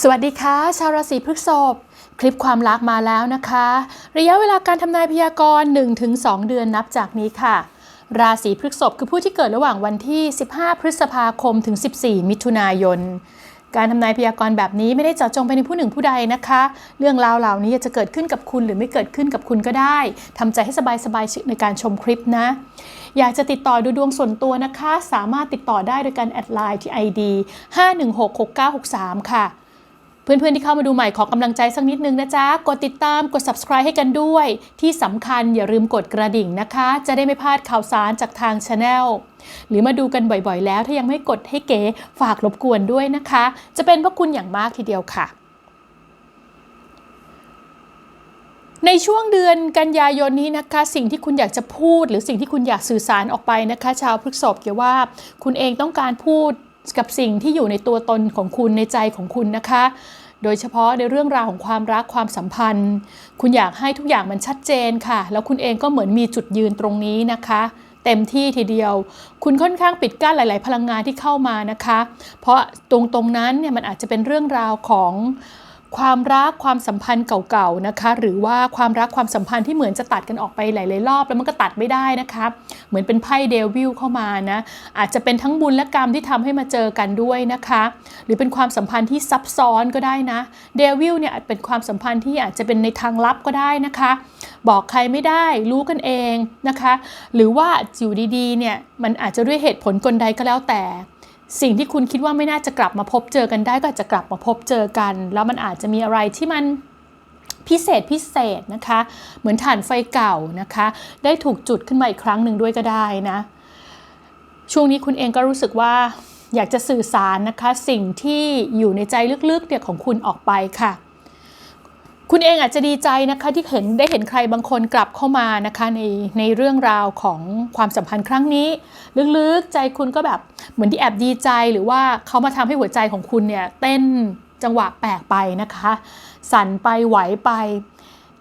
สวัสดีค่ะ ชาวราศีพฤษภคลิปความรักมาแล้วนะคะ ระยะเวลาการทำนายพยากรณ์ 1-2 เดือนนับจากนี้ค่ะ ราศีพฤษภคือผู้ที่เกิดระหว่างวันที่ 15 พฤษภาคมถึง 14 มิถุนายน การทำนายพยากรณ์แบบนี้ไม่ได้เจาะจงไปในผู้หนึ่งผู้ใดนะคะ เรื่องราวเหล่านี้จะเกิดขึ้นกับคุณหรือไม่เกิดขึ้นกับคุณก็ได้ทำใจให้สบายๆในการชมคลิปนะอยากจะติดต่อดูดวงส่วนตัวนะคะ สามารถติดต่อได้โดยการแอดไลน์ที่ ID 5166963 ค่ะ เพื่อนๆที่เข้ามาดูใหม่ขอกำลังใจสักนิดนึงนะจ๊ะ กดติดตามกด subscribe ให้กันด้วย ที่สำคัญอย่าลืมกดกระดิ่งนะคะ จะได้ไม่พลาดข่าวสารจากทางช anel หรือมาดูกันบ่อยๆ แล้วถ้ายังไม่กดให้เก๋ฝากรบกวนด้วยนะคะ จะเป็นพระคุณอย่างมากทีเดียวค่ะในช่วงเดือนกันยายนนี้นะคะ สิ่งที่คุณอยากจะพูด หรือสิ่งที่คุณอยากสื่อสารออกไปนะคะ ชาวพฤษภเกี่ยวว่า คุณเองต้องการพูด กับสิ่งที่อยู่ในตัวตนของคุณในใจของคุณนะคะ โดยเฉพาะในเรื่องราวของความรักความสัมพันธ์ คุณอยากให้ทุกอย่างมันชัดเจนค่ะ แล้วคุณเองก็เหมือนมีจุดยืนตรงนี้นะคะเต็มที่ทีเดียว คุณค่อนข้างปิดกั้นหลาย ๆ พลังงานที่เข้ามานะคะ เพราะตรงตรงนั้นเนี่ยมันอาจจะเป็นเรื่องราวของ ความรักความสัมพันธ์เก่าๆนะคะหรือว่าความรักความสัมพันธ์ที่เหมือนจะตัดกันออกไปหลายๆรอบ แล้วมันก็ตัดไม่ได้นะคะเหมือนเป็นไพ่เดวิลเข้ามานะอาจจะเป็นทั้งบุญและกรรมที่ทำให้มาเจอกันด้วยนะคะ หรือเป็นความสัมพันธ์ที่ซับซ้อนก็ได้นะเดวิลเนี่ยอาจเป็นความสัมพันธ์ที่อาจจะเป็นในทางลับก็ได้นะคะ บอกใครไม่ได้รู้กันเองนะคะ หรือว่าอยู่ดีๆเนี่ยมันอาจจะด้วยเหตุผลกลใดก็แล้วแต่ สิ่งที่คุณคิดว่าไม่น่าจะกลับมาพบเจอกันได้ก็อาจจะกลับมาพบเจอกัน แล้วมันอาจจะมีอะไรที่มันพิเศษพิเศษนะคะ เหมือนถ่านไฟเก่านะคะ ได้ถูกจุดขึ้นมาอีกครั้งหนึ่งด้วยก็ได้นะ ช่วงนี้คุณเองก็รู้สึกว่าอยากจะสื่อสารนะคะ สิ่งที่อยู่ในใจลึกๆเนี่ยของคุณออกไปค่ะ คุณเองอาจจะดีใจนะคะที่เห็นได้เห็นใครบางคนกลับเข้ามานะคะในในเรื่องราวของความสัมพันธ์ครั้งนี้ ลึกๆใจคุณก็แบบเหมือนที่แอบดีใจหรือว่าเขามาทำให้หัวใจของคุณเนี่ยเต้นจังหวะแปลกไปนะคะ สั่นไปไหวไป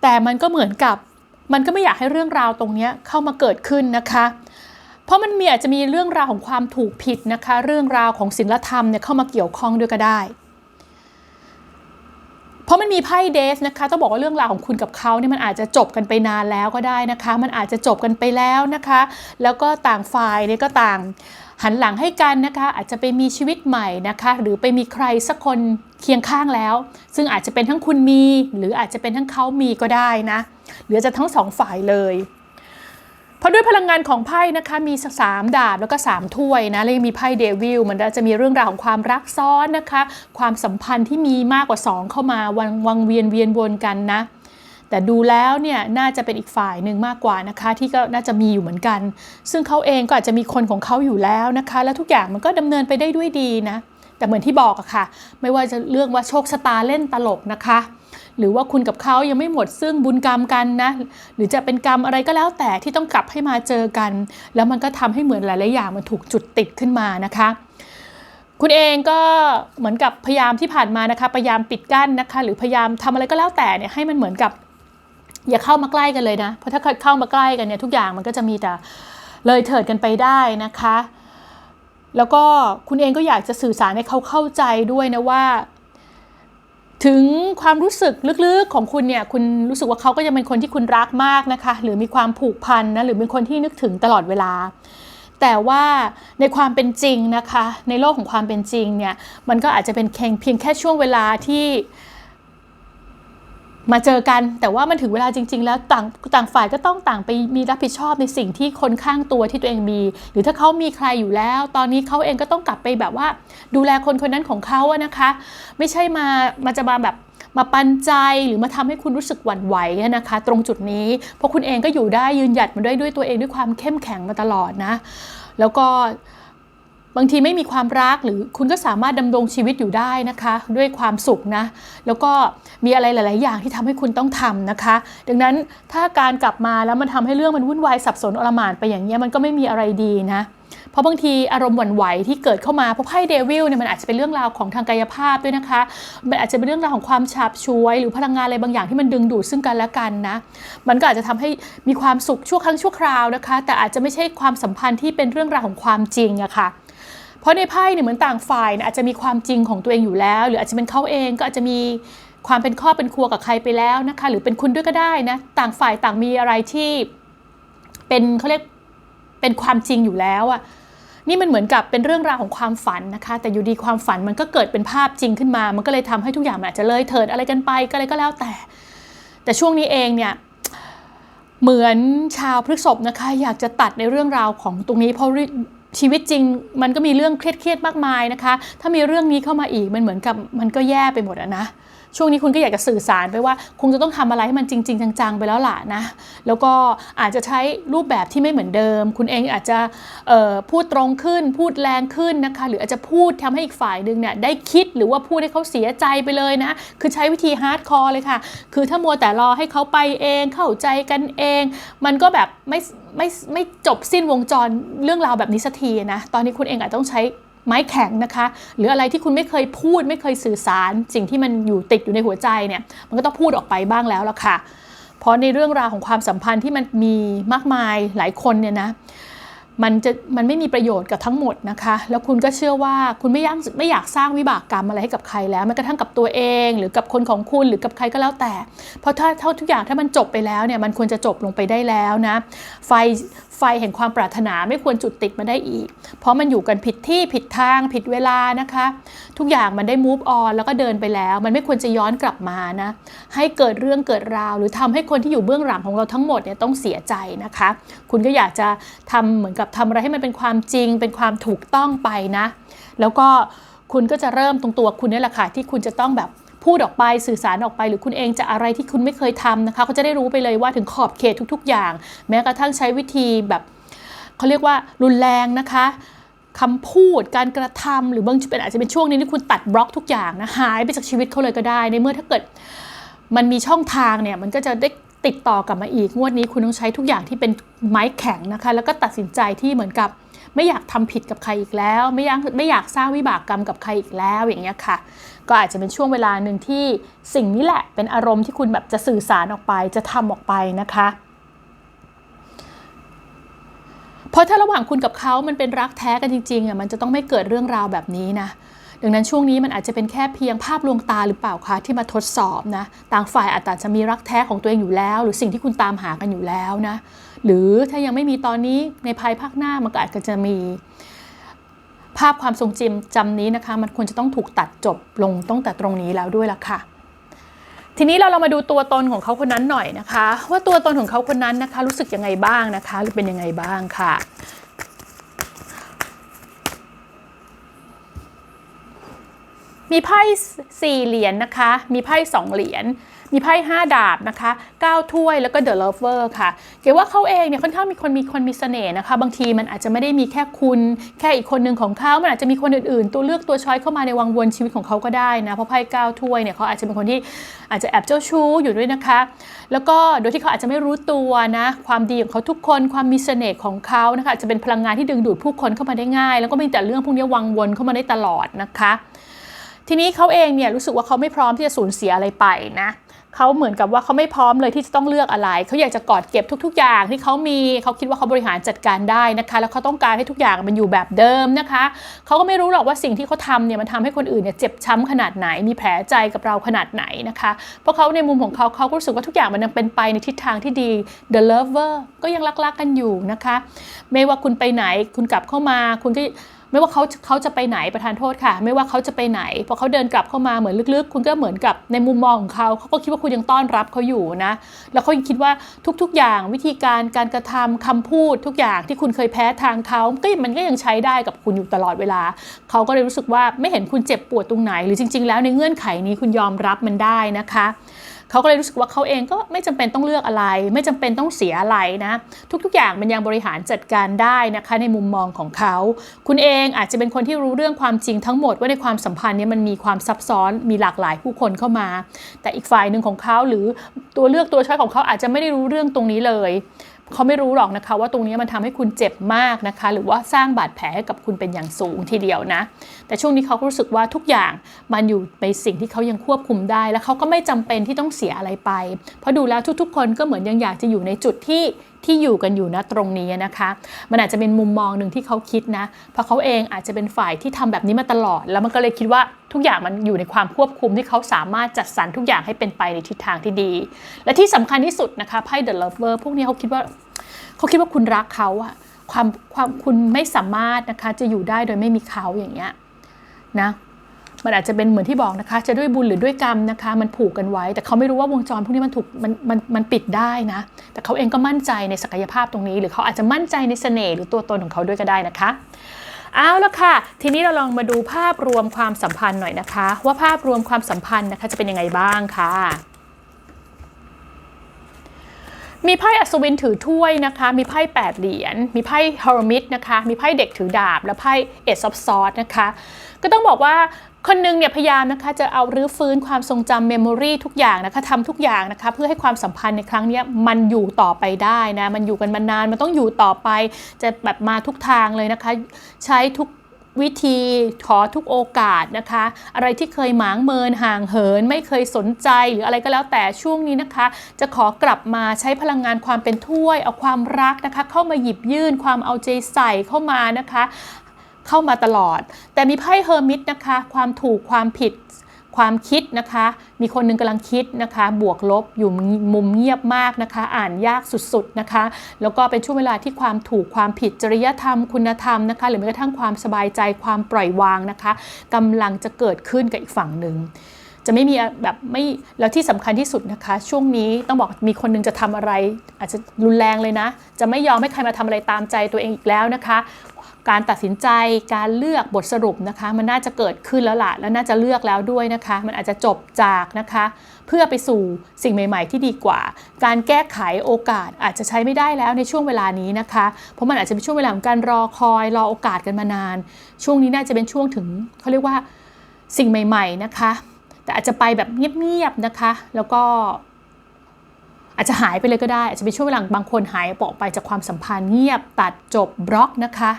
แต่มันก็เหมือนกับมันก็ไม่อยากให้เรื่องราวตรงนี้เข้ามาเกิดขึ้นนะคะ เพราะมันมีอาจจะมีเรื่องราวของความถูกผิดนะคะ เรื่องราวของศีลธรรมเนี่ยเข้ามาเกี่ยวข้องด้วยก็ได้ เพราะมันมีไพ่เดสนะคะต้องบอกว่าเรื่องราวของคุณกับเขาเนี่ยมันอาจจะจบกันไปนานแล้วก็ได้นะคะ มันอาจจะจบกันไปแล้วนะคะ แล้วก็ต่างฝ่ายเนี่ยก็ต่างหันหลังให้กันนะคะ อาจจะไปมีชีวิตใหม่นะคะ หรือไปมีใครสักคนเคียงข้างแล้ว ซึ่งอาจจะเป็นทั้งคุณมี หรืออาจจะเป็นทั้งเขามีก็ได้นะหรือจะทั้งสองฝ่ายเลย เพราะด้วยพลังงานของไพ่นะคะมีสามดาบแล้วก็ 3 ถ้วยนะแล้วยังมีไพ่เดวิลมันจะมีเรื่องราวของความรักซ้อนนะคะ ความสัมพันธ์ที่มีมากกว่า 2 เข้ามาวังวังเวียนเวียนวนกันนะแต่ดูแล้วเนี่ยน่าจะเป็นอีกฝ่ายหนึ่งมากกว่านะคะ ที่ก็น่าจะมีอยู่เหมือนกัน ซึ่งเขาเองก็อาจจะมีคนของเขาอยู่แล้วนะคะ แล้วทุกอย่างมันก็ดำเนินไปได้ด้วยดีนะ แต่เหมือนที่บอกอะค่ะ ไม่ว่าจะเรื่องว่าโชคชะตาเล่นตลกนะคะ หรือว่าคุณกับเขายังไม่หมดซึ่งบุญกรรมกันนะ หรือจะเป็นกรรมอะไรก็แล้วแต่ที่ต้องกลับให้มาเจอกัน แล้วมันก็ทำให้เหมือนหลาย ๆ อย่างมันถูกจุดติดขึ้นมานะคะคุณเองก็เหมือนกับพยายามที่ผ่านมานะคะ พยายามปิดกั้นนะคะ หรือพยายามทำอะไรก็แล้วแต่เนี่ยให้มันเหมือนกับ อย่าเข้ามาใกล้กันเลยนะ เพราะถ้าเข้ามาใกล้กันเนี่ยทุกอย่างมันก็จะมีแต่เลยเถิดกันไปได้นะคะ แล้วก็คุณเองก็อยากจะสื่อสารให้เขาเข้าใจด้วยนะว่า ถึงความรู้สึกลึกๆของคุณเนี่ยคุณรู้สึกว่าเขาก็ยังเป็นคนที่คุณรักมากนะคะ หรือมีความผูกพันนะหรือเป็นคนที่นึกถึงตลอดเวลา แต่ว่าในความเป็นจริงนะคะ ในโลกของความเป็นจริงเนี่ยมันก็อาจจะเป็นเพียงแค่ช่วงเวลาที่ มาเจอกันแต่ว่ามันถึงเวลาจริง ๆ แล้วต่างต่างฝ่ายก็ต้องต่างไปมีรับผิดชอบในสิ่งที่คนข้างตัวที่ตัวเองมี หรือถ้าเขามีใครอยู่แล้ว ตอนนี้เขาเองก็ต้องกลับไปแบบว่า ดูแลคนคนนั้นของเขาอะนะคะ ไม่ใช่มามาจะมาแบบมาปันใจหรือมาทำให้คุณรู้สึกหวั่นไหวนะคะ ตรงจุดนี้เพราะคุณเองก็อยู่ได้ยืนหยัดมาด้วยด้วยตัวเองด้วยความเข้มแข็งมาตลอดนะ แล้วก็ บางทีไม่มีความรักหรือคุณก็สามารถดำรงชีวิตอยู่ได้นะคะ ด้วยความสุขนะ แล้วก็มีอะไรหลาย ๆ อย่างที่ทำให้คุณต้องทำนะคะ ดังนั้นถ้าการกลับมาแล้วมันทำให้เรื่องมันวุ่นวายสับสนอลหม่านไปอย่างเงี้ยมันก็ไม่มีอะไรดีนะเพราะบางทีอารมณ์หวั่นไหวที่เกิดเข้ามาเพราะไพ่เดวิลเนี่ยมันอาจจะเป็นเรื่องราวของทางกายภาพด้วยนะคะ มันอาจจะเป็นเรื่องราวของความฉาบฉวย หรือพลังงานอะไรบางอย่างที่มันดึงดูดซึ่งกันและกันนะ มันก็อาจจะทำให้มีความสุขชั่วครั้งชั่วคราวนะคะ แต่อาจจะไม่ใช่ความสัมพันธ์ที่เป็นเรื่องราวของความจริงอะค่ะ เพราะในไพ่เนี่ยเหมือนต่างฝ่ายนี่ยอาจจะมีความจริงของตัวเองอยู่แล้ว หรืออาจจะเป็นเขาเองก็อาจจะมีความเป็นครอบเป็นครัวกับใครไปแล้วนะคะ หรือเป็นคุณด้วยก็ได้นะต่างฝ่ายต่างมีอะไรที่เป็นเขาเรียกเป็นความจริงอยู่แล้วอะนี่มันเหมือนกับเป็นเรื่องราวของความฝันนะคะ แต่อยู่ดีความฝันมันก็เกิดเป็นภาพจริงขึ้นมา มันก็เลยทำให้ทุกอย่างมันอาจจะเลยเถิดอะไรกันไปก็เลยก็แล้วแต่ แต่ช่วงนี้เองเนี่ยเหมือนชาวพฤกษภนะคะ อยากจะตัดในเรื่องราวของตรงนี้เพราะ ชีวิตจริงมันก็มีเรื่องเครียดๆมากมายนะคะ ถ้ามีเรื่องนี้เข้ามาอีกมันเหมือนกับมันก็แย่ไปหมดอะนะ ช่วงนี้คุณก็อยากจะสื่อสารไปว่าคงจะต้องทำอะไรให้มันจริง ๆ จังๆ ไปแล้วล่ะนะ แล้วก็อาจจะใช้รูปแบบที่ไม่เหมือนเดิม คุณเองอาจจะพูดตรงขึ้น พูดแรงขึ้นนะคะ หรืออาจจะพูดทำให้อีกฝ่ายหนึ่งเนี่ยได้คิดหรือว่าพูดให้เขาเสียใจไปเลยนะ คือใช้วิธีฮาร์ดคอร์เลยค่ะ คือถ้ามัวแต่รอให้เขาไปเองเข้าใจกันเอง มันก็แบบไม่ไม่ไม่จบสิ้นวงจรเรื่องราวแบบนี้สักทีนะ ตอนนี้คุณเองอาจต้องใช้ ไม้แข็งนะคะ หรืออะไรที่คุณไม่เคยพูดไม่เคยสื่อสาร สิ่งที่มันอยู่ติดอยู่ในหัวใจเนี่ยมันก็ต้องพูดออกไปบ้างแล้วละค่ะ เพราะในเรื่องราวของความสัมพันธ์ที่มันมีมากมายหลายคนเนี่ยนะมันจะมันไม่มีประโยชน์กับทั้งหมดนะคะ แล้วคุณก็เชื่อว่าคุณไม่อยากไม่อยากสร้างวิบากกรรมอะไรให้กับใครแล้วแม้กระทั่งกับตัวเอง หรือกับคนของคุณหรือกับใครก็แล้วแต่ เพราะถ้าเท่าทุกอย่างถ้ามันจบไปแล้วเนี่ยมันควรจะจบลงไปได้แล้วนะไฟไฟแห่งความปรารถนาไม่ควรจุดติดมาได้อีก เพราะมันอยู่กันผิดที่ผิดทางผิดเวลานะคะ ทุกอย่างมันได้ move on แล้วก็เดินไปแล้ว มันไม่ควรจะย้อนกลับมานะ ให้เกิดเรื่องเกิดราว หรือทำให้คนที่อยู่เบื้องหลังของเราทั้งหมดเนี่ยต้องเสียใจนะคะ คุณก็อยากจะทำเหมือนกับทำอะไรให้มันเป็นความจริง เป็นความถูกต้องไปนะ แล้วก็คุณก็จะเริ่มตรงตัวคุณนี่แหละค่ะที่คุณจะต้องแบบ พูดออกไปสื่อสารออกไป หรือคุณเองจะอะไรที่คุณไม่เคยทำนะคะเขาจะได้รู้ไปเลยว่าถึงขอบเขตทุก ๆ อย่าง แม้กระทั่งใช้วิธีแบบเขาเรียกว่ารุนแรงนะคะคำพูดการกระทำหรือบางเป็นอาจจะเป็นช่วงนี้ที่คุณตัดบล็อกทุกอย่างนะหายไปจากชีวิตเขาเลยก็ได้ ในเมื่อถ้าเกิดมันมีช่องทางเนี่ยมันก็จะได้ติดต่อกลับมาอีกงวดนี้คุณต้องใช้ทุกอย่างที่เป็นไม้แข็งนะคะ แล้วก็ตัดสินใจที่เหมือนกับ ไม่อยากทำผิดกับใครอีกแล้ว ไม่อยากไม่อยากสร้างวิบากกรรมกับใครอีกแล้วอย่างเงี้ยค่ะ ก็อาจจะเป็นช่วงเวลาหนึ่งที่สิ่งนี้แหละเป็นอารมณ์ที่คุณแบบจะสื่อสารออกไปจะทำออกไปนะคะเพราะถ้าระหว่างคุณกับเขามันเป็นรักแท้กันจริงๆอะมันจะต้องไม่เกิดเรื่องราวแบบนี้นะ ดังนั้นช่วงนี้มันอาจจะเป็นแค่เพียงภาพลวงตาหรือเปล่าคะที่มาทดสอบนะต่างฝ่ายอาจจะมีรักแท้ของตัวเองอยู่แล้ว หรือสิ่งที่คุณตามหากันอยู่แล้วนะหรือถ้ายังไม่มีตอนนี้ในภายภาคหน้ามันก็อาจจะมี ภาพความทรงจำจำนี้นะคะ มันควรจะต้องถูกตัดจบลงตั้งแต่ตรงนี้แล้วด้วยล่ะค่ะทีนี้เราเรามาดูตัวตนของเขาคนนั้นหน่อยนะคะ ว่าตัวตนของเขาคนนั้นนะคะ รู้สึกยังไงบ้างนะคะ หรือเป็นยังไงบ้างค่ะ มีไพ่สี่เหรียญนะคะ มีไพ่สองเหรียญ มีไพ่ห้าดาบนะคะเก้าถ้วยแล้วก็เดอะเลเวอร์ค่ะ เก๋ว่าเขาเองเนี่ยค่อนข้างมีคนมีคนมีเสน่ห์นะคะ บางทีมันอาจจะไม่ได้มีแค่คุณ แค่อีกคนหนึ่งของเขามันอาจจะมีคนอื่นๆ ตัวเลือกตัวช้อยเข้ามาในวังวนชีวิตของเขาก็ได้นะ เพราะไพ่เก้าถ้วยเนี่ยเขาอาจจะเป็นคนที่อาจจะแอบเจ้าชู้อยู่ด้วยนะคะ แล้วก็โดยที่เขาอาจจะไม่รู้ตัวนะ ความดีของเขาทุกคน ความมีเสน่ห์ของเขานะคะจจะเป็นพลังงานที่ดึงดูดผู้คนเข้ามาได้ง่าย แล้วก็มีแต่เรื่องพวกนี้วังวนเข้ามาได้ตลอดนะคะ ทีนี้เขาเองเนี่ยรู้สึกว่าเขาไม่พร้อมที่จะสูญเสียอะไรไปนะเขาเหมือนกับว่าเขาไม่พร้อมเลยที่จะต้องเลือกอะไร เขาอยากจะกอดเก็บทุก ๆ อย่างที่เขามีเขาคิดว่าเขาบริหารจัดการได้นะคะ แล้วเขาต้องการให้ทุกอย่างมันอยู่แบบเดิมนะคะเขาก็ไม่รู้หรอกว่าสิ่งที่เขาทำเนี่ยมันทำให้คนอื่นเนี่ยเจ็บช้ำขนาดไหน มีแผลใจกับเราขนาดไหนนะคะ เพราะเขาในมุมของเขาเขาก็รู้สึกว่าทุกอย่างมันยังเป็นไปในทิศทางที่ดี The Lover ก็ยังรักๆกันอยู่นะคะ ไม่ว่าคุณไปไหนคุณกลับเข้ามาคุณก็ไม่ว่าเขาเขาจะไปไหนประธานโทษค่ะ ไม่ว่าเขาจะไปไหนพอเขาเดินกลับเข้ามาเหมือนลึกๆ คุณก็เหมือนกับในมุมมองของเขาเขาก็คิดว่าคุณยังต้อนรับเขาอยู่นะ แล้วเขายังคิดว่าทุกๆ อย่างวิธีการการกระทำคำพูดทุกอย่างที่คุณเคยแพ้ทางเขาก็มันก็ยังใช้ได้กับคุณอยู่ตลอดเวลา เขาก็เลยรู้สึกว่าไม่เห็นคุณเจ็บปวดตรงไหน หรือจริง ๆ แล้วในเงื่อนไขนี้คุณยอมรับมันได้นะคะ เขาก็เลยรู้สึกว่าเขาเองก็ไม่จำเป็นต้องเลือกอะไร ไม่จำเป็นต้องเสียอะไรนะ ทุกๆอย่างมันยังบริหารจัดการได้นะคะในมุมมองของเขา คุณเองอาจจะเป็นคนที่รู้เรื่องความจริงทั้งหมดว่าในความสัมพันธ์นี้มันมีความซับซ้อนมีหลากหลายผู้คนเข้ามา แต่อีกฝ่ายหนึ่งของเขาหรือตัวเลือกตัวช้อยของเขาอาจจะไม่ได้รู้เรื่องตรงนี้เลย เขาไม่รู้หรอกนะคะว่าตรงนี้มันทำให้คุณเจ็บมากนะคะ หรือว่าสร้างบาดแผลให้กับคุณเป็นอย่างสูงทีเดียวนะ แต่ช่วงนี้เขารู้สึกว่าทุกอย่างมันอยู่ในสิ่งที่เขายังควบคุมได้ และเขาก็ไม่จำเป็นที่ต้องเสียอะไรไป เพราะดูแล้วทุกๆ คนก็เหมือนยังอยากจะอยู่ในจุดที่ ที่อยู่กันอยู่ณตรงนี้นะคะ มันอาจจะเป็นมุมมองหนึ่งที่เขาคิดนะ เพราะเขาเองอาจจะเป็นฝ่ายที่ทำแบบนี้มาตลอด แล้วมันก็เลยคิดว่าทุกอย่างมันอยู่ในความควบคุมที่เขาสามารถจัดสรรทุกอย่างให้เป็นไปในทิศทางที่ดี และที่สำคัญที่สุดนะคะไพ่ The Lover พวกนี้เขาคิดว่าเขาคิดว่าคุณรักเขาอะความความคุณไม่สามารถนะคะจะอยู่ได้โดยไม่มีเขาอย่างเงี้ยนะ มันอาจจะเป็นเหมือนที่บอกนะคะ จะด้วยบุญหรือด้วยกรรมนะคะ มันผูกกันไว้ แต่เขาไม่รู้ว่าวงจรพวกนี้มันถูกมันมันมันปิดได้นะ แต่เขาเองก็มั่นใจในศักยภาพตรงนี้ หรือเขาอาจจะมั่นใจในเสน่ห์หรือตัวตนของเขาด้วยก็ได้นะคะเอาละค่ะ ทีนี้เราลองมาดูภาพรวมความสัมพันธ์หน่อยนะคะ ว่าภาพรวมความสัมพันธ์นะคะจะเป็นยังไงบ้างค่ะ มีไพ่อัศวินถือถ้วยนะคะ มีไพ่แปดเหรียญ มีไพ่ฮอร์มิตนะคะ มีไพ่เด็กถือดาบ และไพ่เอซอฟซอสนะคะ ก็ต้องบอกว่า คนหนึงเนี่ยพยายามนะคะจะเอารื้อฟื้นความทรงจำเมมโมรีทุกอย่างนะคะทำทุกอย่างนะคะเพื่อให้ความสัมพันธ์ในครั้งนี้มันอยู่ต่อไปได้นะมันอยู่กันมานานมันต้องอยู่ต่อไป จะแบบมาทุกทางเลยนะคะ ใช้ทุกวิธีขอทุกโอกาสนะคะ อะไรที่เคยหมางเมินห่างเหิน ไม่เคยสนใจหรืออะไรก็แล้วแต่ช่วงนี้นะคะ จะขอกลับมาใช้พลังงานความเป็นถ้วย เอาความรักนะคะ เข้ามาหยิบยื่นความเอาใจใส่เข้ามานะคะ เข้ามาตลอด แต่มีไพ่เฮอร์มิตนะคะ ความถูกความผิดความคิดนะคะ มีคนหนึงกำลังคิดนะคะ บวกลบอยู่มุมเงียบมากนะคะ อ่านยากสุดๆนะคะ แล้วก็เป็นช่วงเวลาที่ความถูกความผิดจริยธรรม คุณธรรมนะคะ หรือแม้กระทั่งความสบายใจความปล่อยวางนะคะกำลังจะเกิดขึ้นกับอีกฝั่งหนึ่ง จะไม่มีแบบไม่แล้วที่สำคัญที่สุดนะคะ ช่วงนี้ต้องบอกมีคนหนึงจะทำอะไร อาจจะรุนแรงเลยนะ จะไม่ยอมให้ใครมาทำอะไรตามใจตัวเองอีกแล้วนะคะ การตัดสินใจการเลือกบทสรุปนะคะ มันน่าจะเกิดขึ้นแล้วล่ะแล้วน่าจะเลือกแล้วด้วยนะคะ มันอาจจะจบจากนะคะ เพื่อไปสู่สิ่งใหม่ ๆ ที่ดีกว่า การแก้ไขโอกาสอาจจะใช้ไม่ได้แล้วในช่วงเวลานี้นะคะ เพราะมันอาจจะเป็นช่วงเวลาของการรอคอยรอโอกาสกันมานาน ช่วงนี้น่าจะเป็นช่วงถึงเขาเรียกว่าสิ่งใหม่ ๆ นะคะ แต่อาจจะไปแบบเงียบๆนะคะ แล้วก็อาจจะหายไปเลยก็ได้ อาจจะเป็นช่วงเวลาบางคนหายออกไปจากความสัมพันธ์เงียบตัดจบบล็อกนะคะ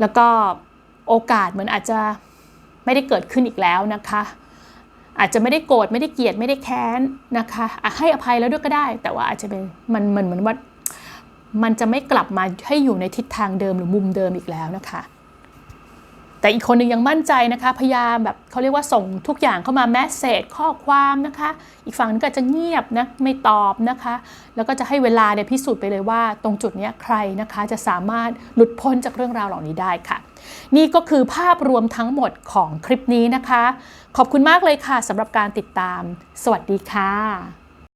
แล้วก็โอกาสเหมือนอาจจะไม่ได้เกิดขึ้นอีกแล้วนะคะ อาจจะไม่ได้โกรธไม่ได้เกลียดไม่ได้แค้นนะคะให้อภัยแล้วด้วยก็ได้ แต่ว่าอาจจะเป็นมันมันเหมือนว่ามันจะไม่กลับมาให้อยู่ในทิศทางเดิมหรือมุมเดิมอีกแล้วนะคะ แต่อีกคนหนึ่งยังมั่นใจนะคะ พยายามแบบเขาเรียกว่าส่งทุกอย่างเข้ามาแมสเซจข้อความนะคะ อีกฝั่งนึงก็จะเงียบนะไม่ตอบนะคะ แล้วก็จะให้เวลาเนี่ยพิสูจน์ไปเลยว่า ตรงจุดเนี้ยใครนะคะจะสามารถหลุดพ้นจากเรื่องราวเหล่านี้ได้ค่ะ นี่ก็คือภาพรวมทั้งหมดของคลิปนี้นะคะ ขอบคุณมากเลยค่ะสำหรับการติดตาม สวัสดีค่ะ